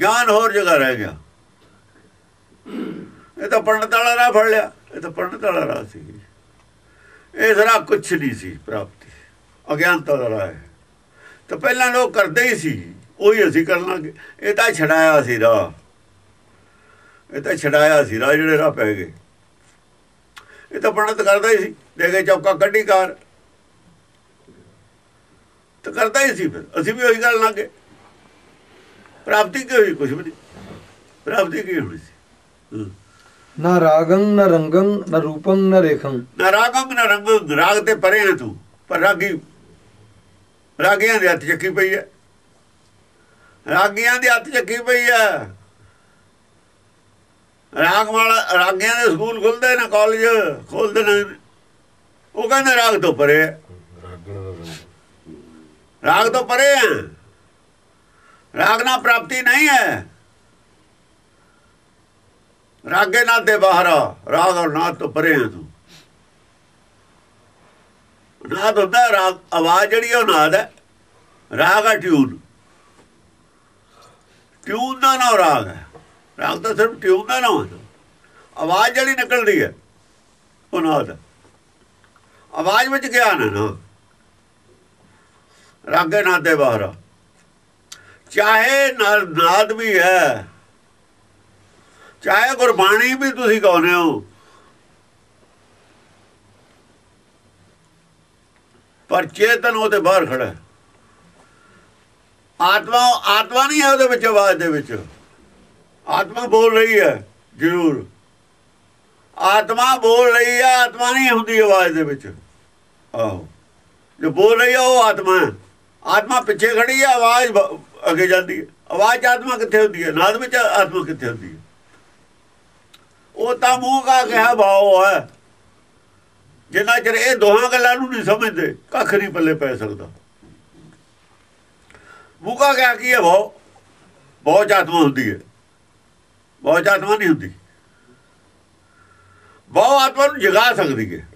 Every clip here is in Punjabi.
ਗਿਆਨ ਹੋਰ ਜਗ੍ਹਾ ਰਹਿ ਗਿਆ। ਇਹ ਤਾਂ ਪੰਡਤ ਵਾਲਾ ਰਾਹ ਫੜ ਲਿਆ। ਇਹ ਤਾਂ ਪੰਡਤ ਵਾਲਾ ਰਾਹ ਸੀ। ਇਹ ਜ਼ਰਾ ਕੁਛ ਨਹੀਂ ਸੀ ਪ੍ਰਾਪਤੀ। ਅਗਿਆਨਤਾ ਦਾ ਰਾਹ ਹੈ। ਤਾਂ ਪਹਿਲਾਂ ਲੋਕ ਕਰਦੇ ਹੀ ਸੀ। ਉਹੀ ਅਸੀਂ ਕਰਨ ਲੱਗੇ ਇਹ ਤਾਂ ਛਡਾਇਆ ਸੀ ਰਾਹ। ਇਹ ਤਾਂ ਛਡਾਇਆ ਸੀ ਰਾਹ ਜਿਹੜੇ ਰਾਹ ਪੈ ਗਏ। ਇਹ ਤਾਂ ਪੰਡਤ ਕਰਦਾ ਹੀ ਸੀ। ਦੇ ਕੇ ਚੌਕਾ ਕੱਢੀ ਕਾਰ। ਤਾਂ ਕਰਦਾ ਹੀ ਸੀ ਫਿਰ। ਅਸੀਂ ਵੀ ਉਹੀ ਗੱਲ ਲਾਂਗੇ ਪ੍ਰਾਪਤੀ ਕੀ ਹੋਈ? ਕੁਝ ਵੀ ਨਹੀਂ। ਪ੍ਰਾਪਤੀ ਕੀ ਹੋਣੀ ਸੀ। ਨਾ ਰਾਗੰ ਨਾ ਰੰਗੰ ਨਾ ਰੂਪੰ ਨਾ ਰੇਖੰ। ਨਾ ਰਾਗਮ ਨਾ ਰੰਗ। ਰਾਗ ਤੇ ਪਰੇ ਹੈ ਤੂੰ। ਪਰ ਰਾਗੀ ਰਾਗੀਆਂ ਦੇ ਹੱਥ ਚੱਕੀ ਪਈ ਹੈ ਰਾਗੀਆਂ ਦੇ ਹੱਥ ਚੱਕੀ ਪਈ ਹੈ ਰਾਗ ਵਾਲਾ ਰਾਗੀਆਂ ਦੇ ਸਕੂਲ ਖੁੱਲਦੇ ਨੇ ਕਾਲਜ ਖੋਲਦੇ ਨੇ। ਉਹ ਕਹਿੰਦੇ ਰਾਗ ਤੋਂ ਪਰੇ ਹੈ ਰਾਗ। ਤੋਂ ਪਰੇ ਹੈ ਰਾਗ ਨਾਲ ਪ੍ਰਾਪਤੀ ਨਹੀਂ ਹੈ। ਰਾਗੇ ਨਾਲ ਦੇ ਬਾਹਰ ਆ। ਰਾਗ ਔਰ ਨਾਦ ਤੋਂ ਪਰੇ ਹੈ ਤੂੰ। ਨਾਦ ਹੁੰਦਾ ਰਾਗ, ਆਵਾਜ਼ ਜਿਹੜੀ ਉਹ ਨਾਦ ਹੈ। ਰਾਗ ਆ ਟਿਊਨ। ਟਿਊਨ ਦਾ ਨਾਮ ਰਾਗ ਹੈ। ਰਾਗ ਤਾਂ ਸਿਰਫ ਟਿਊਨ ਦਾ ਨਾਮ ਹੈ ਆਵਾਜ਼ ਜਿਹੜੀ ਨਿਕਲਦੀ ਹੈ, ਉਹ ਨਾਦ ਹੈ। ਆਵਾਜ਼ ਵਿੱਚ ਗਿਆਨ ਹੈ ਨਾ। ਰਾਗੇ ਨਾਦ ਦੇ ਬਾਹਰ ਆ। ਚਾਹੇ ਨਾ- ਨਾਦ ਵੀ ਹੈ, ਚਾਹੇ ਗੁਰਬਾਣੀ ਵੀ ਤੁਸੀਂ ਗਾਉਂਦੇ ਹੋ। ਪਰ ਚੇਤਨ ਉਹਦੇ ਬਾਹਰ ਖੜਾ ਆਤਮਾ ਆਤਮਾ ਨਹੀਂ ਹੈ ਉਹਦੇ ਵਿੱਚ, ਆਵਾਜ਼ ਦੇ ਵਿੱਚ। ਆਤਮਾ ਬੋਲ ਰਹੀ ਹੈ, ਜ਼ਰੂਰ। ਆਤਮਾ ਬੋਲ ਰਹੀ ਹੈ, ਆਤਮਾ ਨਹੀਂ ਹੁੰਦੀ ਆਵਾਜ਼ ਦੇ ਵਿੱਚ। ਆਹੋ। ਜੋ ਬੋਲ ਰਹੀ ਹੈ, ਉਹ ਆਤਮਾ ਹੈ। ਆਤਮਾ ਪਿੱਛੇ ਖੜੀ ਹੈ, ਆਵਾਜ਼ ਅੱਗੇ ਜਾਂਦੀ ਹੈ। ਆਵਾਜ਼ 'ਚ ਆਤਮਾ ਕਿੱਥੇ ਹੁੰਦੀ ਹੈ? ਨਾਦ ਵਿੱਚ ਆਤਮਾ ਕਿੱਥੇ ਹੁੰਦੀ ਹੈ? ਉਹ ਤਾਂ ਮੂੰਹ ਕਾ ਕਿਹਾ ਭਾਉ ਹੈ। ਜਿੰਨਾ ਚਿਰ ਇਹ ਦੋਹਾਂ ਗੱਲਾਂ ਨੂੰ ਨਹੀਂ ਸਮਝਦੇ, ਕੱਖ ਨਹੀਂ ਪੱਲੇ ਪੈ ਸਕਦਾ। ਮੂੰਹ ਕਾ ਕਿਹਾ ਕੀ ਹੈ, ਭਾਉ? ਬਹੁਤ ਆਤਮਾ ਹੁੰਦੀ ਹੈ। ਬਹੁਤ ਆਤਮਾ ਨਹੀਂ ਹੁੰਦੀ। ਬਹੁਤ ਆਤਮਾ ਨੂੰ ਜਗਾ ਸਕਦੀ ਹੈ।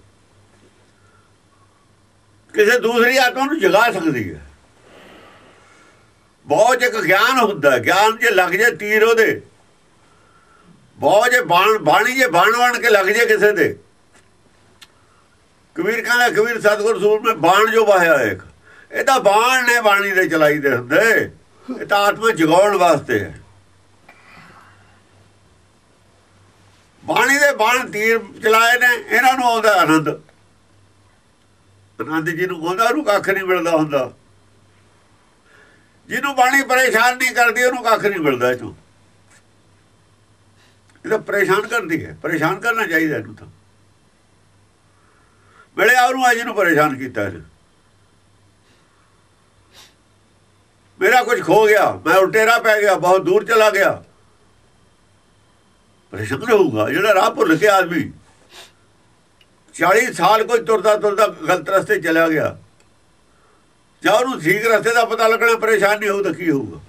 ਕਿਸੇ ਦੂਸਰੀ ਆਤਮਾ ਨੂੰ ਜਗਾ ਸਕਦੀ ਹੈ। ਬਹੁਤ ਇੱਕ ਗਿਆਨ ਹੁੰਦਾ, ਗਿਆਨ ਜੇ ਲੱਗ ਜੇ ਤੀਰ ਉਹਦੇ। ਬਹੁਤ ਜੇ ਬਾਣ, ਬਾਣੀ ਜੇ ਬਾਣ ਬਣ ਕੇ ਲੱਗ ਜੇ ਕਿਸੇ ਦੇ। ਕਬੀਰ ਕਹਿੰਦਾ, ਕਬੀਰ ਸਤਗੁਰ ਸੂਰ ਮੈਂ ਬਾਣ ਜੋ ਵਾਹਿਆ ਇੱਕ ਇਹ ਬਾਣ ਨੇ ਬਾਣੀ ਦੇ ਚਲਾਈ ਦੇ ਹੁੰਦੇ। ਇਹ ਤਾਂ ਆਤਮਾ ਜਗਾਉਣ ਵਾਸਤੇ ਹੈ। ਬਾਣੀ ਦੇ ਬਾਣ ਤੀਰ ਚਲਾਏ ਨੇ, ਇਹਨਾਂ ਨੂੰ ਆਉਂਦਾ ਆਨੰਦ। ਆਨੰਦ ਜੀ ਨੂੰ ਆਉਂਦਾ ਉਹਨੂੰ ਕੱਖ ਨਹੀਂ ਮਿਲਦਾ ਹੁੰਦਾ। ਜਿਹਨੂੰ ਬਾਣੀ ਪਰੇਸ਼ਾਨ ਨਹੀਂ ਕਰਦੀ, ਉਹਨੂੰ ਕੱਖ ਨਹੀਂ ਮਿਲਦਾ ਇਹ ਇਹ ਤਾਂ ਪਰੇਸ਼ਾਨ ਕਰਦੀ ਹੈ। ਪਰੇਸ਼ਾਨ ਕਰਨਾ ਚਾਹੀਦਾ ਇਹਨੂੰ ਤਾਂ। ਮਿਲਿਆ ਉਹਨੂੰ, ਅੱਜ ਨੂੰ ਪਰੇਸ਼ਾਨ ਕੀਤਾ ਇਹਨੇ। ਮੇਰਾ ਕੁਝ ਖੋ ਗਿਆ, ਮੈਂ ਉਲਟੇਰਾ ਪੈ ਗਿਆ, ਬਹੁਤ ਦੂਰ ਚਲਾ ਗਿਆ। ਪਰੇਸ਼ਾਨ ਹੋਊਗਾ ਜਿਹੜਾ ਰਾਹ ਭੁੱਲ ਕੇ ਆਦਮੀ। 40 ਸਾਲ ਕੋਈ ਤੁਰਦਾ ਤੁਰਦਾ ਗਲਤ ਰਸਤੇ ਚਲਾ ਗਿਆ। ਜਾਂ ਉਹਨੂੰ ਠੀਕ ਰਸਤੇ ਦਾ ਪਤਾ ਲੱਗਣਾ, ਪਰੇਸ਼ਾਨ ਨਹੀਂ ਹੋਊ ਤਾਂ ਕੀ ਹੋਊਗਾ?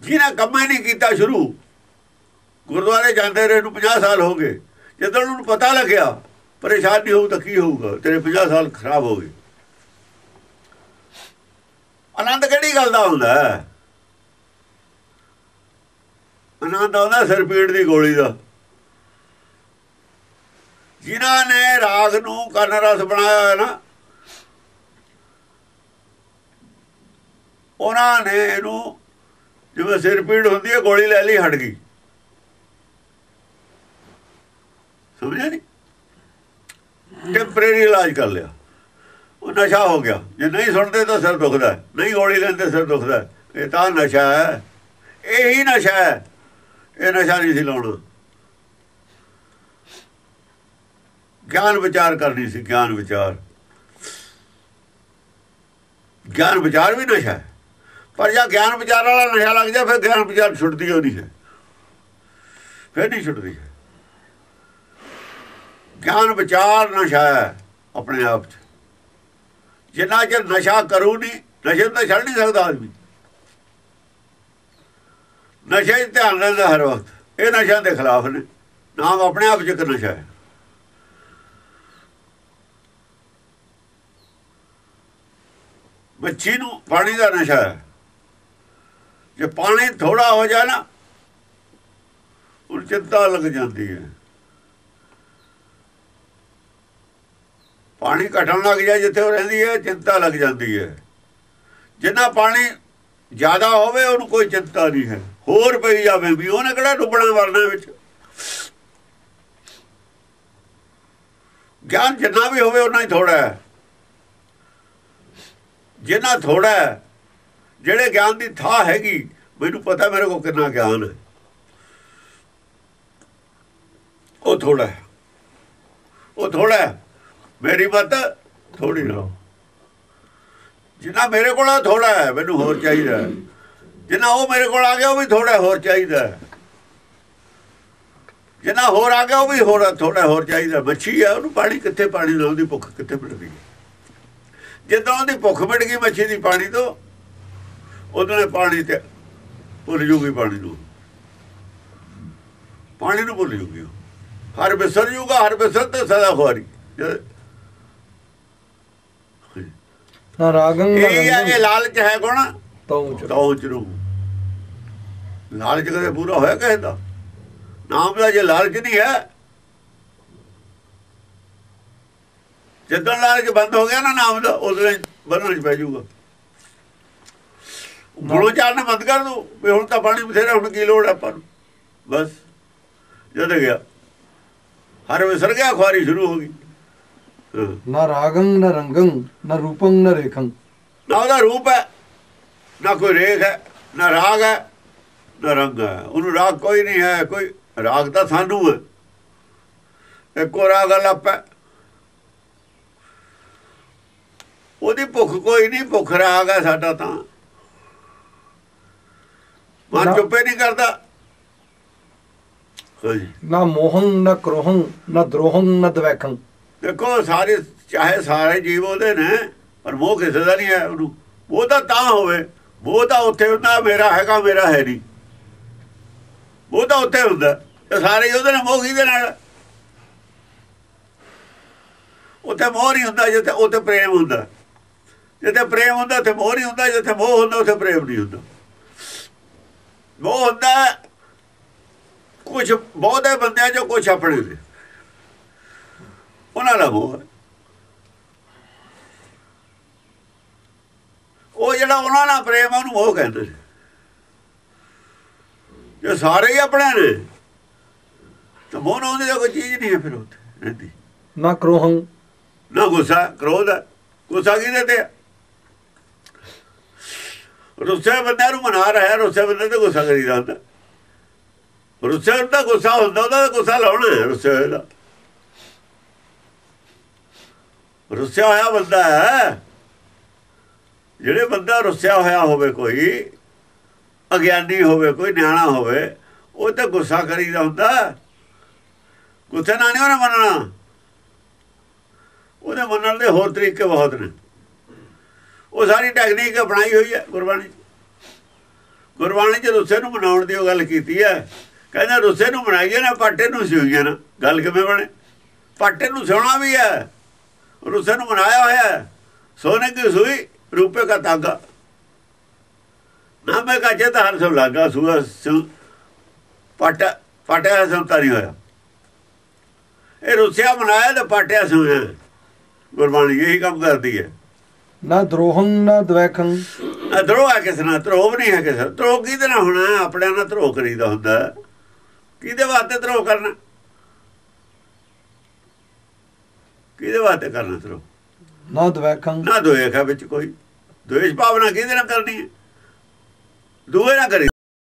ਜਿਹਨਾਂ ਕੰਮ ਹੀ ਨਹੀਂ ਕੀਤਾ ਸ਼ੁਰੂ, ਗੁਰਦੁਆਰੇ ਜਾਂਦੇ ਰਹੇ ਨੂੰ 50 ਸਾਲ ਹੋ ਗਏ। ਜਦੋਂ ਉਹਨੂੰ ਪਤਾ ਲੱਗਿਆ, ਪਰੇਸ਼ਾਨ ਨਹੀਂ ਹੋਊ ਤਾਂ ਕੀ ਹੋਊਗਾ? ਤੇਰੇ 50 ਸਾਲ ਖਰਾਬ ਹੋ ਗਏ। ਆਨੰਦ ਕਿਹੜੀ ਗੱਲ ਦਾ ਹੁੰਦਾ ਆਨੰਦ ਆਉਂਦਾ ਸਿਰ ਪੀੜ ਦੀ ਗੋਲੀ ਦਾ। ਜਿਨ੍ਹਾਂ ਨੇ ਰਾਗ ਨੂੰ ਕਰਨ ਰਸ ਬਣਾਇਆ ਹੈ ਨਾ ਉਹਨਾਂ ਨੇ ਇਹਨੂੰ ਜਿਵੇਂ ਸਿਰ ਪੀੜ ਹੁੰਦੀ ਹੈ ਗੋਲੀ ਲੈ ਲਈ ਹਟ ਗਈ। ਸਮਝਿਆ ਨਹੀਂ ਟੈਂਪਰੇਰੀ ਇਲਾਜ ਕਰ ਲਿਆ। ਉਹ ਨਸ਼ਾ ਹੋ ਗਿਆ। ਜੇ ਨਹੀਂ ਸੁਣਦੇ ਤਾਂ ਸਿਰ ਦੁਖਦਾ ਹੈ, ਨਹੀਂ ਗੋਲੀ ਲੈਂਦੇ ਸਿਰ ਦੁਖਦਾ ਹੈ। ਇਹ ਤਾਂ ਨਸ਼ਾ ਹੈ। ਇਹੀ ਨਸ਼ਾ ਹੈ। ਇਹ ਨਸ਼ਾ ਨਹੀਂ ਸੀ ਲਾਉਣਾ। ਗਿਆਨ ਵਿਚਾਰ ਕਰਨੀ ਸੀ ਗਿਆਨ ਵਿਚਾਰ। ਗਿਆਨ ਵਿਚਾਰ ਵੀ ਨਸ਼ਾ ਹੈ। ਪਰ ਜਾਂ ਗਿਆਨ ਵਿਚਾਰ ਵਾਲਾ ਨਸ਼ਾ ਲੱਗ ਜਾ ਫਿਰ ਗਿਆਨ ਵਿਚਾਰ ਛੁੱਟਦੀ ਹੋ ਨਹੀਂ ਹੈ? ਫਿਰ ਨਹੀਂ ਛੁੱਟਦੀ। ਹੈ ਗਿਆਨ ਵਿਚਾਰ ਨਸ਼ਾ ਹੈ ਆਪਣੇ ਆਪ 'ਚ। ਜਿੰਨਾ ਚਿਰ ਨਸ਼ਾ ਕਰੂ ਨਹੀਂ, ਨਸ਼ੇ ਨੂੰ ਤਾਂ ਛੱਡ ਨਹੀਂ ਸਕਦਾ ਆਦਮੀ। ਨਸ਼ੇ 'ਚ ਧਿਆਨ ਰਹਿੰਦਾ ਹਰ ਵਕਤ। ਇਹ ਨਸ਼ਿਆਂ ਦੇ ਖਿਲਾਫ ਨੇ। ਨਾਮ ਆਪਣੇ ਆਪ 'ਚ ਇੱਕ ਨਸ਼ਾ ਹੈ। ਮੱਛੀ ਨੂੰ ਪਾਣੀ ਦਾ ਨਸ਼ਾ ਹੈ। ਜੇ ਪਾਣੀ ਥੋੜਾ ਹੋ ਜਾ ਨਾ, ਉਹ ਚਿੰਤਾ ਲੱਗ ਜਾਂਦੀ ਹੈ। ਪਾਣੀ ਘਟਣ ਲੱਗ ਜਾ ਜਿੱਥੇ ਉਹ ਰਹਿੰਦੀ ਹੈ, ਚਿੰਤਾ ਲੱਗ ਜਾਂਦੀ ਹੈ। ਜਿੰਨਾ ਪਾਣੀ ਜ਼ਿਆਦਾ ਹੋਵੇ, ਉਹਨੂੰ ਕੋਈ ਚਿੰਤਾ ਨਹੀਂ ਹੈ। ਹੋਰ ਪਈ ਜਾਵੇ ਵੀ, ਉਹਨੇ ਕਿਹੜਾ ਡੁੱਬਣਾ ਵਰਨਾ ਵਿੱਚ? ਗਿਆਨ ਜਿੰਨਾ ਵੀ ਹੋਵੇ ਉਹਨਾਂ ਹੀ ਥੋੜਾ ਹੈ। ਜਿੰਨਾ ਥੋੜਾ ਹੈ ਜਿਹੜੇ ਗਿਆਨ ਦੀ ਥਾਂ ਹੈਗੀ, ਮੈਨੂੰ ਪਤਾ ਮੇਰੇ ਕੋਲ ਕਿੰਨਾ ਗਿਆਨ ਹੈ। ਉਹ ਥੋੜਾ ਹੈ। ਉਹ ਥੋੜਾ ਹੈ। ਮੇਰੀ ਮਤ ਥੋੜੀ ਨਾ ਜਿੰਨਾ ਮੇਰੇ ਕੋਲ ਆ ਥੋੜਾ ਹੈ। ਮੈਨੂੰ ਹੋਰ ਚਾਹੀਦਾ ਜਿੰਨਾ ਉਹ ਮੇਰੇ ਕੋਲ ਆ ਗਿਆ, ਉਹ ਵੀ ਥੋੜਾ ਹੋਰ ਚਾਹੀਦਾ ਜਿੰਨਾ ਹੋਰ ਆ ਗਿਆ, ਉਹ ਵੀ ਹੋਰ ਥੋੜਾ ਹੋਰ ਚਾਹੀਦਾ ਮੱਛੀ ਆ ਉਹਨੂੰ ਪਾਣੀ ਕਿੱਥੇ, ਪਾਣੀ ਨਾਲ ਉਹਦੀ ਭੁੱਖ ਕਿੱਥੇ ਮਿਟਦੀ ਹੈ? ਜਦੋਂ ਉਹਦੀ ਭੁੱਖ ਮਿਟ ਗਈ, ਮੱਛੀ ਦੀ ਪਾਣੀ ਤੋਂ ਇਹ ਪਾਣੀ ਤੇ ਭੁੱਲ ਜੂਗੀ ਪਾਣੀ ਨੂੰ। ਪਾਣੀ ਨੂੰ ਭੁੱਲ ਜੂਗੀ। ਹਰ ਬਿਸਰ ਜੂਗਾ ਹਰ ਬਿਸਰ ਤੇ ਸਦਾ ਖੁਆਰੀ। ਨਾ ਰਾਗੰ ਇਹ ਇਹ ਲਾਲਚ ਹੈ ਗੁਣ ਤਉ ਚ ਤਉ ਚ ਰੂ ਲਾਲਚ ਕਦੇ ਪੂਰਾ ਹੋਇਆ ਕਿਸੇ ਦਾ? ਨਾਮ ਦਾ ਜੇ ਲਾਲਚ ਨਹੀਂ ਹੈ। ਜਦੋਂ ਲਾਲਚ ਬੰਦ ਹੋ ਗਿਆ ਨਾ ਨਾਮ ਦਾ ਉਦੋਂ ਬੰਨਣ ਚ ਪੈ ਜਾਊਗਾ ਗੁਰੂ ਚਾਲਣਾ ਬੰਦ ਕਰ ਦੋ ਵੀ ਹੁਣ ਤਾਂ ਪਾਣੀ ਬਥੇਰਾ ਹੁਣ ਕੀ ਲੋੜ ਆਪਾਂ ਨੂੰ? ਬਸ ਜਦ ਗਿਆ। ਹਰ ਵਿਸਰ ਗਿਆ ਖੁਆਰੀ ਸ਼ੁਰੂ ਹੋ ਗਈ। ਨਾ ਰਾਗੰ ਨਾ ਰੰਗੰ ਨਾ ਰੂਪੰ ਨਾ ਰੇਖੰ। ਨਾ ਉਹਦਾ ਰੂਪ ਹੈ ਨਾ ਕੋਈ ਰੇਖ ਹੈ ਨਾ ਰਾਗ ਹੈ ਨਾ ਰੰਗ ਹੈ। ਉਹਨੂੰ ਰਾਗ ਕੋਈ ਨਹੀਂ ਹੈ ਕੋਈ ਰਾਗ ਤਾਂ ਸਾਨੂੰ ਹੈ। ਇੱਕੋ ਰਾਗ ਅਲੱਪ ਹੈ ਉਹਦੀ ਭੁੱਖ ਕੋਈ ਨਹੀਂ ਭੁੱਖ ਰਾਗ ਹੈ ਸਾਡਾ ਤਾਂ। ਮਨ ਚੁੱਪੇ ਨਹੀਂ ਕਰਦਾ। ਨਾ ਮੋਹੰ ਨਾ ਕ੍ਰੋਹੰ ਨਾ ਦ੍ਰੋਹੰ ਨਾ ਦਵੈਖੰ। ਦੇਖੋ ਸਾਰੇ ਚਾਹੇ ਸਾਰੇ ਜੀਵ ਉਹਦੇ ਨੇ ਪਰ ਮੋਹ ਕਿਸੇ ਦਾ ਨਹੀਂ ਹੈ ਉਹਨੂੰ। ਉਹ ਤਾਂ ਤਾਂ ਹੋਵੇ। ਉਹ ਤਾਂ ਉੱਥੇ ਹੁੰਦਾ ਮੇਰਾ ਹੈਗਾ ਮੇਰਾ ਹੈ ਨਹੀਂ। ਉਹ ਤਾਂ ਉੱਥੇ ਹੁੰਦਾ। ਤੇ ਸਾਰੇ ਉਹਦੇ ਨਾਲ ਮੋਹ ਕਿਹਦੇ ਨਾਲ? ਉੱਥੇ ਮੋਹ ਨਹੀਂ ਹੁੰਦਾ ਜਿੱਥੇ ਉੱਥੇ ਪ੍ਰੇਮ ਹੁੰਦਾ। ਜਿੱਥੇ ਪ੍ਰੇਮ ਹੁੰਦਾ ਉੱਥੇ ਮੋਹ ਨਹੀਂ ਹੁੰਦਾ ਜਿੱਥੇ ਮੋਹ ਹੁੰਦਾ ਉੱਥੇ ਪ੍ਰੇਮ ਨਹੀਂ ਹੁੰਦਾ। ਮੋਹ ਹੁੰਦਾ ਕੁਝ ਬਹੁਤੇ ਬੰਦਿਆਂ ਚੋਂ ਕੁਝ ਆਪਣੇ ਨੇ ਉਹਨਾਂ ਦਾ ਮੋਹ। ਉਹ ਜਿਹੜਾ ਉਹਨਾਂ ਨਾਲ ਪ੍ਰੇਮ ਆ ਉਹਨੂੰ ਮੋਹ ਕਹਿੰਦੇ ਨੇ। ਜੇ ਸਾਰੇ ਹੀ ਆਪਣੇ ਨੇ ਤਾਂ ਮੋਹ ਨਾ ਉਹਦੀ ਕੋਈ ਚੀਜ਼ ਨਹੀਂ ਹੈ ਫਿਰ ਉੱਥੇ ਨਾ ਕ੍ਰੋਹੰ। ਨਾ ਗੁੱਸਾ ਕ੍ਰੋਧ ਗੁੱਸਾ ਕਿਹਦੇ ਤੇ? ਰੁੱਸੇ ਬੰਦੇ ਨੂੰ ਮਨਾ ਰਿਹਾ ਰੁੱਸੇ ਬੰਦੇ ਤੇ ਗੁੱਸਾ ਕਰੀਦਾ ਹੁੰਦਾ ਰੁੱਸੇ ਹੁੰਦਾ ਗੁੱਸਾ ਹੁੰਦਾ, ਉਹਦਾ ਤਾਂ ਗੁੱਸਾ ਲਾਉਣਾ ਰੁੱਸੇ ਹੋਏ ਦਾ ਰੁੱਸਿਆ ਹੋਇਆ ਬੰਦਾ ਹੈ। ਜਿਹੜੇ ਬੰਦਾ ਰੁੱਸਿਆ ਹੋਇਆ ਹੋਵੇ ਕੋਈ, ਅਗਿਆਨੀ ਹੋਵੇ, ਕੋਈ ਨਿਆਣਾ ਹੋਵੇ, ਉਹ ਤਾਂ ਗੁੱਸਾ ਕਰੀਦਾ ਹੁੰਦਾ। ਗੁੱਸੇ ਨਾਲ ਨਹੀਂ ਉਹਨੇ ਮੰਨਣਾ। ਉਹਦੇ ਮੰਨਣ ਦੇ ਹੋਰ ਤਰੀਕੇ ਬਹੁਤ ਨੇ। ਉਹ ਸਾਰੀ ਟੈਕਨੀਕ ਬਣਾਈ ਹੋਈ ਹੈ ਗੁਰਬਾਣੀ 'ਚ। ਗੁਰਬਾਣੀ ਚ ਰੁੱਸੇ ਨੂੰ ਮਨਾਉਣ ਦੀ ਉਹ ਗੱਲ ਕੀਤੀ ਹੈ। ਕਹਿੰਦਾ ਰੁੱਸੇ ਨੂੰ ਬਣਾਈਏ ਨਾ, ਪਾਟੇ ਨੂੰ ਸਿਉਈਏ ਨਾ। ਗੱਲ ਕਿਵੇਂ ਬਣੇ? ਪਾਟੇ ਨੂੰ ਸਿਉਣਾ ਵੀ ਹੈ। ਰੁੱਸੇ ਨੂੰ ਬਣਾਇਆ ਹੋਇਆ ਹੈ। ਸੋਨੇ ਕੀ ਸੂਈ ਰੂਪੇ ਦਾ ਤਾਗਾ ਨਾ ਮੈਂ ਕਾਜੇ ਤਾਂ ਹਰ ਸਭ ਲਾਗਾ, ਸੂਆ ਪਾਟਾ ਪਾਟਿਆ ਸੰਤਾ ਨਹੀਂ ਹੋਇਆ। ਇਹ ਰੁੱਸਿਆ ਬਣਾਇਆ ਤੇ ਪਾਟਿਆ ਸੋਇਆ ਗੁਰਬਾਣੀ ਇਹੀ ਕੰਮ ਕਰਦੀ ਹੈ। ਨਾ ਦ੍ਰੋਹੰ ਨਾ ਦਵੈਖੰ। ਧਰੋ ਹੈ ਕਿਸ ਨਾਲ ਧਰੋਹ ਨਹੀਂ ਹੈ ਕਿਸੇ ਧਰੋਹ ਕਿਹਦੇ ਨਾਲ ਹੋਣਾ? ਆਪਣੇ ਨਾਲ ਧਰੋਹ ਕਰੀਦਾ ਹੁੰਦਾ। ਕਿਹਦੇ ਵਾਸਤੇ ਧਰੋਹ ਕਰਨਾ? ਕਿਹਦੇ ਵਾਸਤੇ ਕਰਨਾ ਧਰੋਹ? ਨਾ ਦਵੈਖੰ। ਨਾ ਦੋਏਖਾ ਵਿੱਚ ਕੋਈ। ਦੋਸ਼ ਭਾਵਨਾ ਕਿਹਦੇ ਨਾਲ ਕਰਨੀ ਹੈ? ਦੂਏ ਨਾਲ ਕਰੀ